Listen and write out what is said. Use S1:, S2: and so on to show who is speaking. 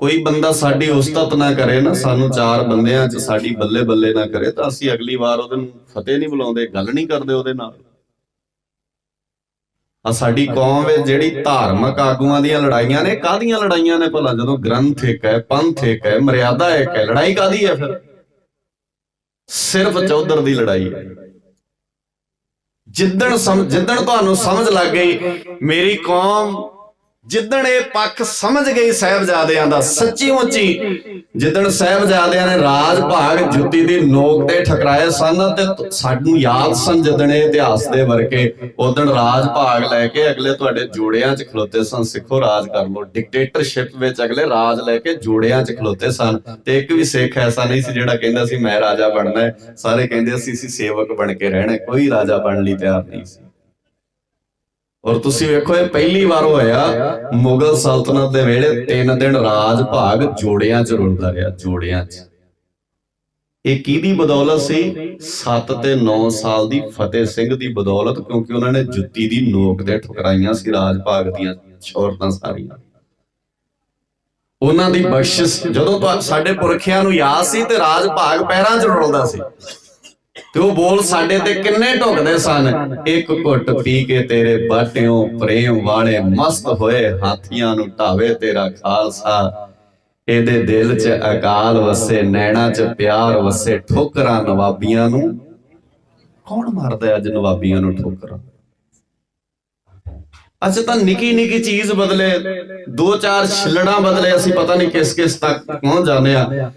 S1: ਕੋਈ ਬੰਦਾ ਸਾਡੀ ਉਸਤਤ ਨਾ ਕਰੇ ਨਾ, ਸਾਨੂੰ ਚਾਰ ਬੰਦਿਆਂ 'ਚ ਸਾਡੀ ਬੱਲੇ ਬੱਲੇ ਨਾ ਕਰੇ, ਤਾਂ ਅਸੀਂ ਅਗਲੀ ਵਾਰ ਉਹਦੇ ਨੂੰ ਫਤਿਹ ਨਹੀਂ ਬੁਲਾਉਂਦੇ, ਗੱਲ ਨਹੀਂ ਕਰਦੇ ਉਹਦੇ ਨਾਲ। ਆ ਸਾਡੀ ਕੌਮ ਵਿੱਚ ਜਿਹੜੀ ਧਾਰਮਿਕ ਆਗੂਆਂ ਦੀਆਂ ਲੜਾਈਆਂ ਨੇ, ਕਾਹਦੀਆਂ ਲੜਾਈਆਂ ਨੇ ਭਲਾ? ਜਦੋਂ ਗ੍ਰੰਥ ਇੱਕ ਹੈ, ਪੰਥ ਇੱਕ ਹੈ, ਮਰਿਆਦਾ ਇੱਕ ਹੈ, ਲੜਾਈ ਕਾਦੀ ਹੈ ਫਿਰ? ਸਿਰਫ ਚੌਧਰ ਦੀ ਲੜਾਈ ਹੈ। ਜਿੱਦਣ ਸਮ, ਜਿੱਦਣ ਤੁਹਾਨੂੰ ਸਮਝ ਲੱਗ ਗਈ, ਮੇਰੀ ਕੌਮ ਜਿੱਦਣ ਇਹ ਪੱਖ ਸਮਝ ਗਈ ਸਹਿਬਜ਼ਾਦਿਆਂ ਦਾ, ਸੱਚੀ ਮੁੱਚੀ, ਜਿੱਦਣ ਸਹਿਬਜ਼ਾਦਿਆਂ ਨੇ ਰਾਜ ਭਾਗ ਜੁੱਤੀ ਦੀ ਨੋਕ ਤੇ ਠਕਰਾਏ ਸਨ ਤੇ ਸਾਨੂੰ ਯਾਦ ਸਨ ਜਿੱਦਣ ਇਹ ਇਤਿਹਾਸ ਦੇ ਵਰਕੇ ਉਦੋਂ ਰਾਜ ਭਾਗ ਲੈ ਕੇ ਅਗਲੇ ਤੁਹਾਡੇ ਜੋੜਿਆਂ 'ਚ ਖਲੋਤੇ ਸਨ, ਸਿੱਖੋ ਰਾਜ ਕਰ ਲੋ ਡਿਕਟੇਟਰਸ਼ਿਪ ਵਿੱਚ ਅਗਲੇ ਰਾਜ ਲੈ ਕੇ ਜੋੜਿਆਂ 'ਚ ਖਲੋਤੇ ਸਨ। ਤੇ ਇੱਕ ਵੀ ਸਿੱਖ ਐਸਾ ਨਹੀਂ ਸੀ ਜਿਹੜਾ ਕਹਿੰਦਾ ਸੀ, ਮੈਂ ਰਾਜਾ ਬਣਨਾ ਹੈ। ਸਾਰੇ ਕਹਿੰਦੇ ਸੀ, ਅਸੀਂ ਸੇਵਕ ਬਣ ਕੇ ਰਹਿਣਾ ਕੋਈ ਰਾਜਾ ਬਣਨ ਲਈ ਤਿਆਰ ਨਹੀਂ ਸੀ। ਔਰ ਤੁਸੀਂ ਵੇਖੋ, ਇਹ ਪਹਿਲੀ ਵਾਰ ਹੋਇਆ ਮੁਗਲ ਸਲਤਨਤ ਦੇ ਵੇਲੇ, ਤਿੰਨ ਦਿਨ ਰਾਜ ਭਾਗ ਜੋੜਿਆਂ 'ਚ ਰੁਲਦਾ ਰਿਹਾ, ਜੋੜਿਆਂ 'ਚ। ਇਹ ਕਿਹਦੀ ਬਦੌਲਤ ਸੀ? 7 ਤੇ 9 ਸਾਲ ਦੀ ਫਤਿਹ ਸਿੰਘ ਦੀ ਬਦੌਲਤ, ਕਿਉਂਕਿ ਉਹਨਾਂ ਨੇ ਜੁੱਤੀ ਦੀ ਨੋਕ ਤੇ ਠੁਕਰਾਈਆਂ ਸੀ ਰਾਜ ਭਾਗ ਦੀਆਂ ਸ਼ੌਰਤਾਂ ਸਾਰੀਆਂ। ਉਹਨਾਂ ਦੀ ਬਖਸ਼ਿਸ਼, ਜਦੋਂ ਸਾਡੇ ਪੁਰਖਿਆਂ ਨੂੰ ਯਾਦ ਸੀ ਤੇ ਰਾਜ ਭਾਗ ਪੈਰਾਂ 'ਚ ਰੁਲਦਾ ਸੀ। ਤੇ ਉਹ ਬੋਲ, ਸਾਡੇ ਤੇ ਕਿੰਨੇ ਢੁਕਦੇ ਸਨ? ਇੱਕ ਘੁੱਟ ਪੀ ਕੇ ਤੇਰੇ ਬਾਟਿਓਂ ਪ੍ਰੇਮ ਵਾਲੇ ਮਸਤ ਹੋਏ ਹਾਥੀਆਂ ਨੂੰ ਢਾਵੇ ਤੇਰਾ ਖਾਲਸਾ। ਇਹਦੇ ਦਿਲ 'ਚ ਅਕਾਲ ਵਸੇ, ਨੈਣਾ 'ਚ ਪਿਆਰ ਵਸੇ, ਠੋਕਰਾਂ ਨਵਾਬੀਆਂ ਨੂੰ। ਕੌਣ ਮਾਰਦਾ ਅੱਜ ਨਵਾਬੀਆਂ ਨੂੰ ਠੋਕਰਾਂ? ਅੱਛਾ ਤਾਂ ਨਿੱਕੀ ਨਿੱਕੀ ਚੀਜ਼ ਬਦਲੇ, ਦੋ ਚਾਰ ਛਿਲੜਾਂ ਬਦਲੇ ਅਸੀਂ ਪਤਾ ਨਹੀਂ ਕਿਸ ਕਿਸ ਤੱਕ ਪਹੁੰਚ ਜਾਂਦੇ ਆ।